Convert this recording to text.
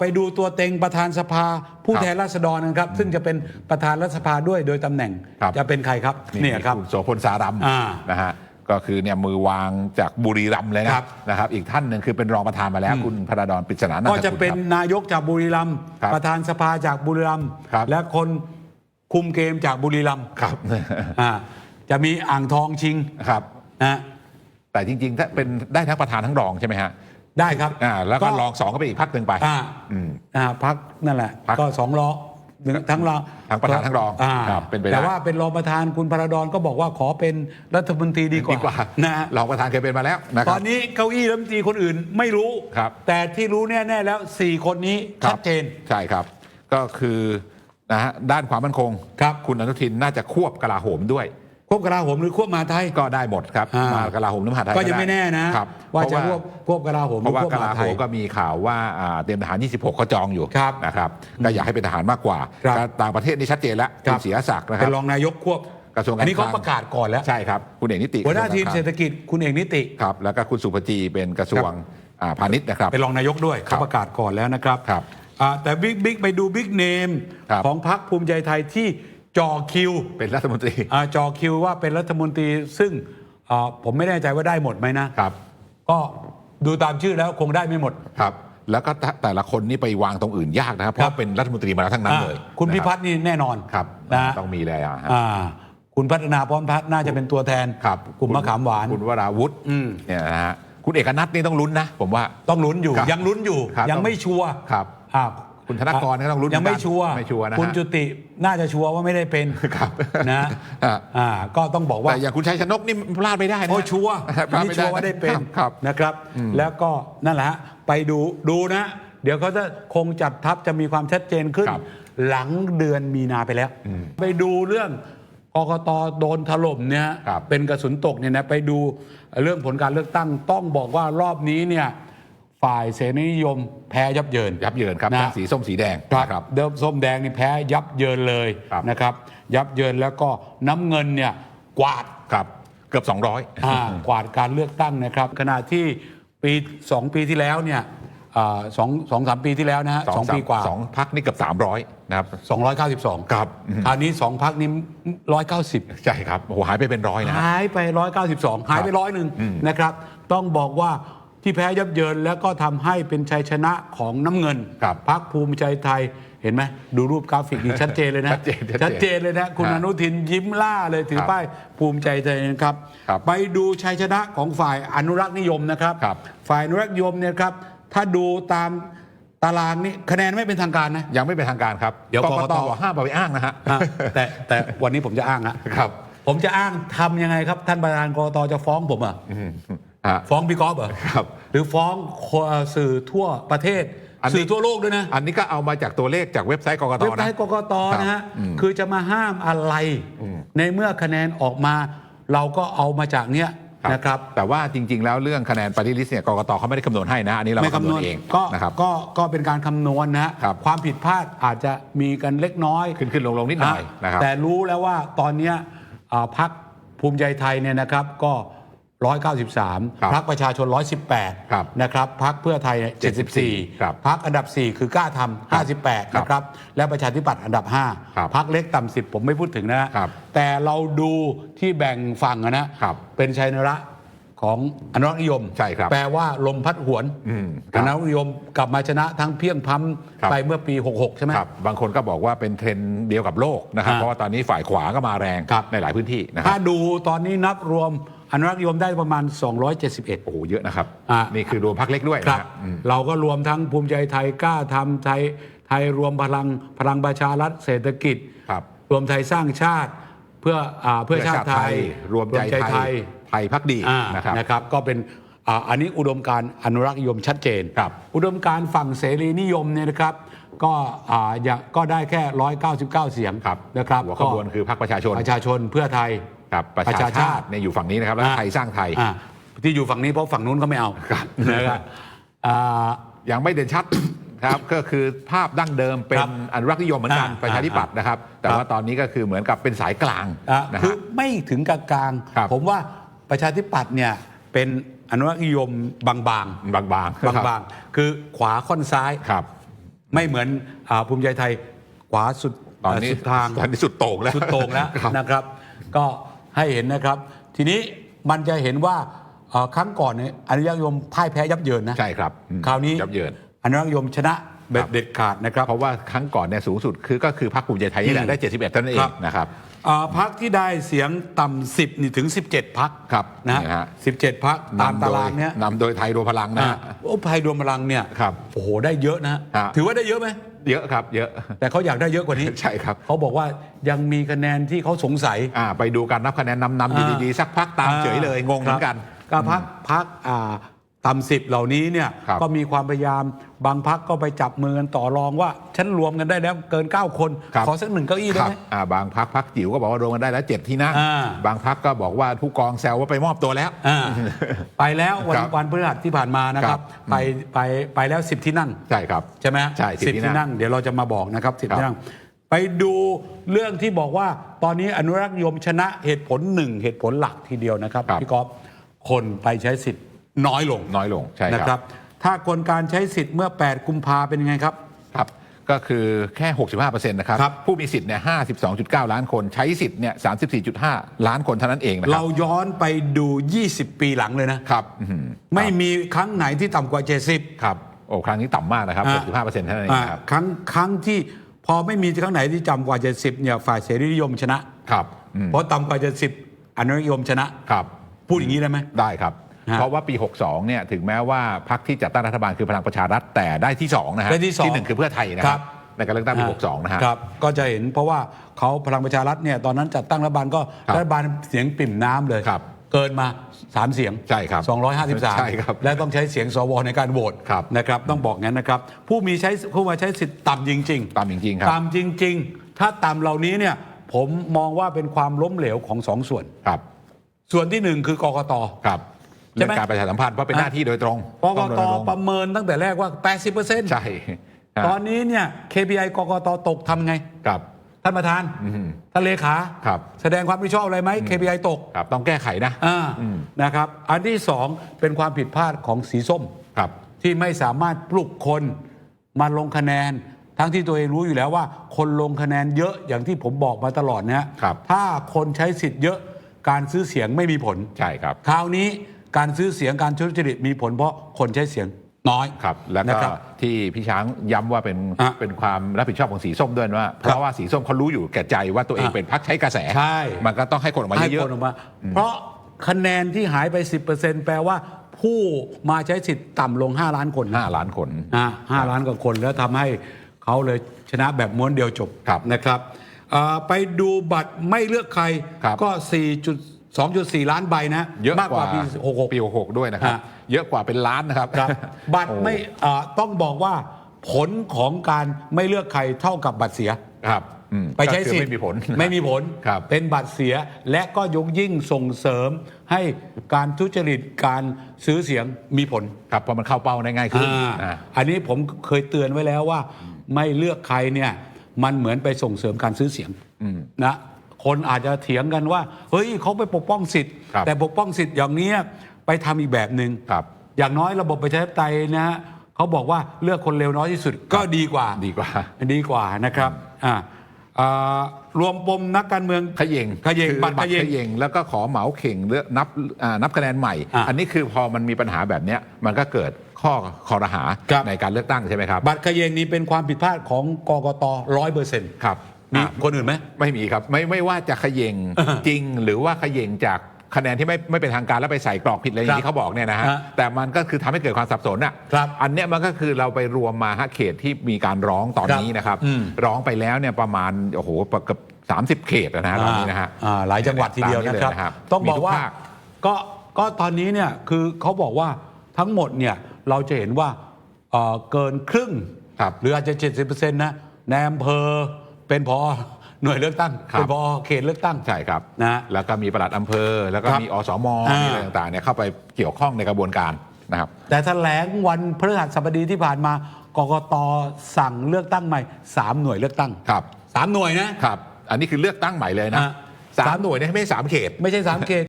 ไปดูตัวเต็งประธานสภาผู้ครับแทนราษฎรนะครับ ซึ่งจะเป็นประธานรัฐสภาด้วยโดยตำแหน่งครับจะเป็นใครครับเนี่ยครับณโสพลสารัมอ่านะฮะก็คือเนี่ยมือวางจากบุรีรัมย์เลยนะครับนะครับ อีกท่านหนึ่งคือเป็นรองประธานมาแล้ว คุณพระดอนปริศนานันทก็กุลจะเป็นครับนายกจากบุรีรัมย์ครับประธานสภาจากบุรีรัมย์ครับและคนคุมเกมจากบุรีรัมย์ครับอ่าจะมีอ่างทองชิงครับนะแต่จริงๆถ้าเป็นได้ทั้งประธานทั้งรองใช่ไหมฮะ ได้ครับอ่าแล้วก็รองสองก็เป็นอีกพักหนึ่งไปอ่าอืมอ่าพักนั่นแหละพรรคก็สองรองทั้งรองทั้งประธานทั้งรองอ่าครับเป็นไปได้แต่ว่าเป็นรองประธานคุณพระดอนก็บอกว่าขอเป็นรัฐมนตรีดีกว่าดีกว่านะฮะรองประธานเคยเป็นมาแล้วนะคตรัอบนนี้เก้าอี้รัฐมนตรีคนอื่นไม่รู้ครับแต่ที่รู้แน่ๆแล้ว 4 คนนี้ครัชับดเจนใช่ครับ ก็คือนะฮะด้านความมั่นคงครับคุณอนุทินน่าจะควบกลาโหมด้วย ควบกลาโหมหรือควบมหาไทย ก็ได้หมดครับอ่าม มากลาโหมหรือมหาดไทยก็ยังด้ไม่แน่นะครับว่าเพจะราะควบควบกลาโหมหเพรือราะว่าควบกมหาลาไทโหยมก็มีข่าวว่าอ่าเตรียมทหาร 26เขาจองอยู่ครับนะครับก็อยากให้เป็นทหารมากกว่าครับการต่างประเทศนี่ชัดเจนแล้วครัคุบ ณเสียศักดิ์นะคเป็รับนรองนายกควบกระทรวงการอันนี้เขาคลังประกาศก่อนแล้วใช่ครับ คุณเอกนิติหัวหน้าทีมกะทรวงเศรษฐกิจคุณเอกนิติ ครับแล้วก็คุณสุภจีเป็นกระทรวงอ่าพาณิชย์นะครับ เป็นรองนายกด้วยครับเขาประกาศก่อนแล้วนะครับครับอ่าแต่บิ๊กบิ๊กไปดูบิ๊กเนมครับของพรรคภูมิใจไทยที่ จ่อคิว เป็นรัฐมนตรีอ่าจ่อคิวว่าเป็นรัฐมนตรีซึ่งอ่าผมไม่แน่ใจว่าได้หมดไหมนะ ครับ ก็ดูตามชื่อแล้วคงได้ไม่หมด ครับ แล้วก็แต่ละคนนี่ไปวางตรงอื่นยากนะครับ เพครัราะบเป็นรัฐมนตรีมาแล้วทั้งนั้นเลยอ่าคุณพินะพัฒน์นี่แน่นอนครับนะต้องมีเลยอะฮะอ่า คุณพัฒนาพร้อมพัฒน์น่าจะเป็นตัวแทนครับกลุ่มมะขามหวาน คุณวราวุฒิอืม เนี่ยนะฮะคุณเอกนัทนี่ต้องลุ้นนะ ผมว่า ต้องลุ้นอยู่ ครับยังลุ้นอยู่ ครับยังไม่ชัวร์ครับ อ่า คุณธนกรก็ต้องลุ้นยังไม่เหมือนกันชัวร์ไม่ชัวร์นะฮะคุณจุติน่าจะชัวร์ว่าไม่ได้เป็นครับนะอ่าอ่าก็ต้องบอกว่าแต่อย่างคุณชัยชนกนี่พลาดไม่ได้นะโอ้ชัวร์พลาดนี่ไม่ชัได้วร์ว่าได้เป็นครับนะครับ แล้วก็นั่นแหละฮะไปดูดูนะ เดี๋ยวเขาจะคงจัดทัพจะมีความชัดเจนขึ้นครับหลังเดือนมีนาไปแล้ว ไปดูเรื่องกกตโดนถล่มเนี่ยครับเป็นกระสุนตกเนี่ยนะไปดูเรื่องผลการเลือกตั้งต้องบอกว่ารอบนี้เนี่ย ฝ่ายเสรีนิยมแพ้ยับเยิน ยับเยินครับนะทั้งสีส้มสีแดงครับนะครับเดิมส้มแดงนี่แพ้ยับเยินเลยครับ นะครับ ยับเยินแล้วก็น้ำเงินเนี่ยกวาด ครับ เกือบ 200 อ่ากวาดการเลือกตั้งนะครับ ขณะที่ปีสองปีที่แล้วเนี่ยอ่าสองสองสามปีที่แล้วนะฮะสองปีกว่า สองพักนี่เกือบ 300 นะครับ 292ครับ คราวนี้สองพักนี้190 ใช่ครับโอ้โหหายไปเป็นร้อยนะฮะหายไป 192 หายไปร้อยหนึ่งอืมนะครับ ต้องบอกว่า ที่แพ้ยับเยินแล้วก็ทำให้เป็นชัยชนะของน้ำเงินครับพักภูมิใจไทยเห็นไหมดูรูปกราฟิกนี่ชัดเจนเลยนะชัดเจนชัดเจนชัดเจนเลยนะคุณฮะอนุทินยิ้มล่าเลยถือครับป้ายภูมิใจไทยนะครับ ครับไปดูชัยชนะของฝ่ายอนุรักษ์นิยมนะครับ ครับ ฝ่ายอนุรักษ์นิยมเนี่ยครับถ้าดูตามตารางนี่คะแนนไม่เป็นทางการนะ ยังไม่เป็นทางการครับเดี๋ยวกกกกตตบอกห้ามเอาไปอ้างนะฮะ อะแต่แต่วันนี้ผมจะอ้างนะครับ ผมจะอ้างทำยังไงครับ ท่านประธานกรกตจะฟ้องผมเหรอะ อืมฮะฟ้องพี่กอล์ฟเหรอครับหรือฟ้องสื่อทั่วประเทศ อันนี้ สื่อทั่วโลกด้วยนะอันนี้ก็เอามาจากตัวเลขจากเว็บไซต์กกตเว็บไซนะ ต์กกตนะฮะครับอืมคือจะมาห้ามอะไร อืม ในเมื่อคะแนนออกมา เราก็เอามาจากเนี้ยนะครับ แต่ว่าจริง ๆ แล้วเรื่องคะแนนปฏิริษีเนี่ยกกตเขาไม่ได้คำนวณให้นะอันนี้เราไม่คำคำนนววณณเองก็นะครับ ก็ก็เป็นการคำนวณนะฮะครับ ความผิดพลาดอาจจะมีกันเล็กน้อยขึ้นขึ้นลงลงนิดหน่อยนะครับ แต่รู้แล้วว่าตอนเนี้ยอ่าพักภูมิใจไทยเนี่ยนะครับ ก็ 193ครับพักประชาชนครับ118 นะครับ พักเพื่อไทยเนี่ย74ครับ74 พักอันดับ 4 คือกล้าทำครับ58 นะครับ และประชาธิปัตย์อันดับครับ5พักเล็กต่ำ10 ผมไม่พูดถึงนะครับแต่เราดูที่แบ่งฝั่งอะนะครับเป็นชัยนระ ของอนุรักษ์นิยม ใช่ครับแปลว่าลมพัดหวนอืมคอรับ นุรักษ์นิยมกลับมาชนะทั้งเพียงพล้ครับำไปเมื่อปี 66 ใช่ไหม ครับบางคนก็บอกว่าเป็นเทรนด์เดียวกับโลกนะครับอ่าเพราะว่าตอนนี้ฝ่ายขวาก็มาแรงครับ ในหลายพื้นที่นะคถ้ารับดูตอนนี้นับรวมอนุรักษ์นิยมได้ประมาณ 271 โอ้โหเยอะนะครับ อ่านี่คือรวมพักเล็กด้วยครับนะฮะอืม เราก็รวมทั้งภูมิใจไทยกล้าทำไทยไทยรวมพลังพลังประชารัฐเศรษฐกิจ ครับรวมไทยสร้างชาติเพื่ออาเพื่อชาติไทยรวมใจไทย ไทยพักดีอ่านะครับนะครับก็เป็นอ่าอันนี้อุดมการณ์อนุรักษ์นิยมชัดเจนครับอุดมการณ์ฝั่งเสรีนิยมเนี่ยนะครับก็อ่าอย่างก็ได้แค่ 199 เสียงครับนะครับหัวขบวนคือพรรคประชาชนประชาชนเพื่อไทยครับประประชาชาชาชาติติเนี่ยอยู่ฝั่งนี้นะครับแล้วอ่าไทยสร้างไทยอ่าที่อยู่ฝั่งนี้เพราะฝั่งนู้นเขาไม่เอานะครับอ่ายังไม่เด่นชัดครับก็คือภาพดั้งเดิมเป็ครันบอนุรักษ์นิยมเหมือนกันอ่าประชาธิปัตย์นะครับ แต่ครับว่าตอนนี้ก็คือเหมือนกับเป็นสายกลางอะนะคือฮะไม่ถึงกลางกลางๆครับผมว่า ประชาธิปัตย์เนี่ยเป็นอนุรักษ์นิยมบางๆ บางๆบางๆคือขวาค่อนซ้าย ครับ ไม่เหมือนอาภูมิใจไทยขวาสุดตอนนี้สุดทาง ตอนนี้สุดโต่งแล้วสุดโต่งแล้วครับ นะครับ ก็ให้เห็นนะครับ ทีนี้มันจะเห็นว่าเอ่อครั้งก่อนเนี่ยอนุรักษ์นิยมพ่ายแพ้ยับเยินนะใช่ครับอืมคราวนี้ยับเยิน อนุรักษ์นิยมชนะแบครับบ เด็ดขาดนะครับ เพราะว่าครั้งก่อนเนี่ยสูงสุดคือก็คือพรรคภูมิใจไทยนี่แหละได้ 71เท่านั้นเอครังบนะครับ อ่าพักที่ได้เสียงต่ำสิบนี่ถึง 17พักครับนะนี่ฮะ สิบเจ็ดพักตามนำโดตารายงเนี้ยนำโดยไทยรวมพลังนะอ่าฮะโอ้ภัยรวมพลังเนี่ยครับโอ้โหได้เยอะนะฮะ ถือว่าได้เยอะไหมเยอะครับ เยอะ แต่เขาอยากได้เยอะกว่านี้ ใช่ครับ เขาบอกว่ายังมีคะแนนที่เขาสงสัย อ่าไปดูการนับคะแนนนำนำอยู่อ่าดีๆ สักพักตามเฉยเลยงงเหมือนกันครับก็พักพักอ่า ต่ำสิบเหล่านี้เนี่ยครับ ก็มีความพยายามบางพักก็ไปจับมือกันต่อรองว่า ฉันรวมกันได้แล้วเกิน 9 คน ครับขอสักหนึ่งเก้าอี้ได้ครับไหมอ่าบางพักพักจิ๋วก็บอกว่ารวมกันได้แล้วเจ็ดที่นั่งอ่า บางพักก็บอกว่าผู้กองแซวว่าไปมอบตัวแล้ว อ่าไปแล้ววันครับวันพฤหัสที่ผ่านมานะคครัรับบไปไปไปแล้วสิบที่นั่ง ใช่ครับ ใช่ไหมใช่10สิบที่ที่นั่นั่ง ง เดี๋ยวเราจะมาบอกนะครับสิบครับที่นั่ง ไปดูเรื่องที่บอกว่า ตอนนี้อนุรักษ์นิยมชนะเหตุผลหนึ่งเหตุผลหลักทีเดียวนะครับครับ พี่ก๊อฟคนไปใช้สิทธิ์ น้อยลงน้อยลงใช่นะคครัรับบถ้ากลการใช้สิทธิ์เมื่อ 8 กุมภาเป็นยังไงครับ ครับ ก็คือแค่ 65%นะครับ ครับ ผู้มีสิทธิ์เนี่ย52.9 ล้านคนใช้สิทธิ์เนี่ย34.5 ล้านคนเท่านั้นเองนะครัเราย้อนไปดู 20 ปีหลังเลยนะ ครับอื้อหือไม่มีครั้งไหนที่ต่ำกว่า 70 ครับโอ้ครั้งนี้ต่ำมากนะครับอ่า 65%เท่านั้นเองอ่านะครับครั้งครั้งที่พอไม่มีครั้งไหนที่ต่ำกว่า 70เนี่ยฝ่ายเสรีนิยมชนะ ครับอืมเพราะต่ำกว่า 70อนุรักษ์นิยมชนะ ครับพูดอย่างนี้ได้ไหม ได้ครับ ฮะเพราะว่าปี 62เนี่ยถึงแม้ว่าพรรคที่จัดตั้งรัฐบาลคือพลังประชารัฐแต่ได้ที่2นะฮะได้ที่สองหนึ่งคือเพื่อไทยนะคครัรับบ ในการเลือกตั้งปี62นะฮะ ครับ ก็จะเห็นเพราะว่าเขาพลังประชารัฐเนี่ยตอนนั้นจัดตั้งรัฐบาลก็ครับรัฐบาลเสียงปิ่มน้ำเลยครับเกินมา 3 เสียงใช่ครับ253ใช่ครับและต้องใช้เสียงสวในการโหวตครับนะครับ ต้องบอกงั้นนะครับ ผู้มีใช้ผู้มาใช้สิทธิ์ต่ำจริงๆตามจริงๆครับ ต่ำจริง ๆ ถ้าต่ำเหล่านี้เนี่ยผมมองว่าเป็นความล้มเหลวของสองส่วน ครับส่วนที่หนึ่งคือกกต ครับใช่ เรื่องไหมการประชาสัมพันธ์เพราะเป็นหน้าที่โดยตรงกกต้องตรณรงค์ประเมินตั้งแต่แรกว่า 80%ใช่ฮะตอนนี้เนี่ย KPI กกตตกทำไงครับท่านประธานอืมท่านเลขาครับแสดงความรับผิดชอบอะไรไหม KPI ตกครับต้องแก้ไขนะอ่าอืมนะครับ อันที่สองเป็นความผิดพลาดของสีส้มครับที่ไม่สามารถปลุกคนมาลงคะแนน ทั้งที่ตัวเองรู้อยู่แล้วว่า คนลงคะแนนเยอะอย่างที่ผมบอกมาตลอดนะฮะครับถ้าคนใช้สิทธิ์เยอะการซื้อเสียงไม่มีผลใช่ครับ คราวนี้ การซื้อเสียงการทุจริตมีผลเพราะคนใช้เสียงน้อย ครับ แล้วนะก็ครับที่พี่ช้างย้ำว่าเป็นอะเป็นความรับผิดชอบของสีส้มด้วยว่า เพครับราะว่าสีส้มเขารู้อยู่แก่ใจว่าตัวเองอะเป็นพรรคใช้กระแส ใช่ มันก็ต้องให้คนออกมาให้เยคอะนออกมา เพราะคะแนนที่หายไป 10%แปลว่าผู้มาใช้สิทธิ์ต่ำลง 5 ล้านคนๆห้าล้านคน นะห้าล้านกว่าคนแล้วทำให้เขาเลยชนะแบบม้วนเดียวจบครับนะครับอ่าไปดูบัตรไม่เลือกใครครับก็ 4.2.4 ล้านใบนะเยอะมากกกว่าว่าปี66ปี66ด้วยนะครับฮะเยอะกว่าเป็นล้านนะครับครับบัตรโอ้ไม่อ่าต้องบอกว่าผลของการไม่เลือกใครเท่ากับบัตรเสียครับอืมไปใช้ก็คือสิทธิ์ไม่มีผลไม่มีผลครับเป็นบัตรเสียและก็ยกยิ่งส่งเสริมให้การทุจริตการซื้อเสียงมีผลครับเพราะมันเข้าเป้าได้ง่ายขึ้นอ่าอ่าอันนี้ผมเคยเตือนไว้แล้วว่า ไม่เลือกใครเนี่ยมันเหมือนไปส่งเสริมการซื้อเสียงนะ คนอาจจะเถียงกันว่า เฮ้ยเขาไปปกป้องสิทธิ์ ครับแต่ปกป้องสิทธิ์อย่างเนี้ยไปทำอีกแบบหนึ่งครับอย่างน้อยระบบประชาธิปไตยนะฮะเขาบอกว่าเลือกคนเร็วน้อยที่สุดก็ดีกว่า ดีกว่า ดีกว่านะครับอ่าอ่ารวมปมนักการเมือง ขยงขย่งคือบัตรขย่งขยงแล้วก็ขอเหมาเข่งเลือกนับอ่านับคะแนนใหม่ อะอันนี้คือพอมันมีปัญหาแบบเนี้ยมันก็เกิดข้อคอรหาครับ ในการเลือกตั้งใช่ไหมครับ บัตรขยงนี้เป็นความผิดพลาดของกกตร้อยเปอร์เซ็นต์ ครับ มีอะคนอื่นไหม ไม่มีครับ ไม่ไม่ว่าจะขยงจริงหรือว่าขยงจากคะแนนที่ไม่ไม่เป็นทางการแล้วไปใส่กรอกผิดอะไรอย่างที่เขาบอกเนี่ยนะฮะฮะแต่มันก็คือทำให้เกิดความสับสนอะครับอันเนี้ยมันก็คือเราไปรวมมาฮะเขตที่มีการร้องตอนนี้นะครับ อืม ร้องไปแล้วเนี่ยประมาณโอ้โหเกือบสามสิบเขตนะฮะตอนนี้นะฮะอ่าหลายจังหวัดทีเดียวตามนี้นะครับเลยนะครับต้องบอกว่ามีทุกภาคก็ก็ตอนนี้เนี่ยคือเขาบอกว่าทั้งหมดเนี่ยเราจะเห็นว่าเอ่อเกินครึ่ง ครับหรืออาจจะ 70%นะในอำเภอ เป็นพอหน่วยเลือกตั้งครับ เป็นพอเขตเลือกตั้ง ใช่ครับนะแล้วก็มีปลัดอำเภอ แล้วก็ครับมีอสมอ่ามี มีอะไรต่างๆเนี่ยเข้าไปเกี่ยวข้องในกระบวนการนะครับ แต่แถลงวันพฤหัสบดีที่ผ่านมากกตสั่งเลือกตั้งใหม่3หน่วยเลือกตั้งครับ3หน่วยนะ ครับ อันนี้คือเลือกตั้งใหม่เลยนะอะสามหน่วยเนี่ยไม่ใช่สามเขต ไม่ใช่3เขต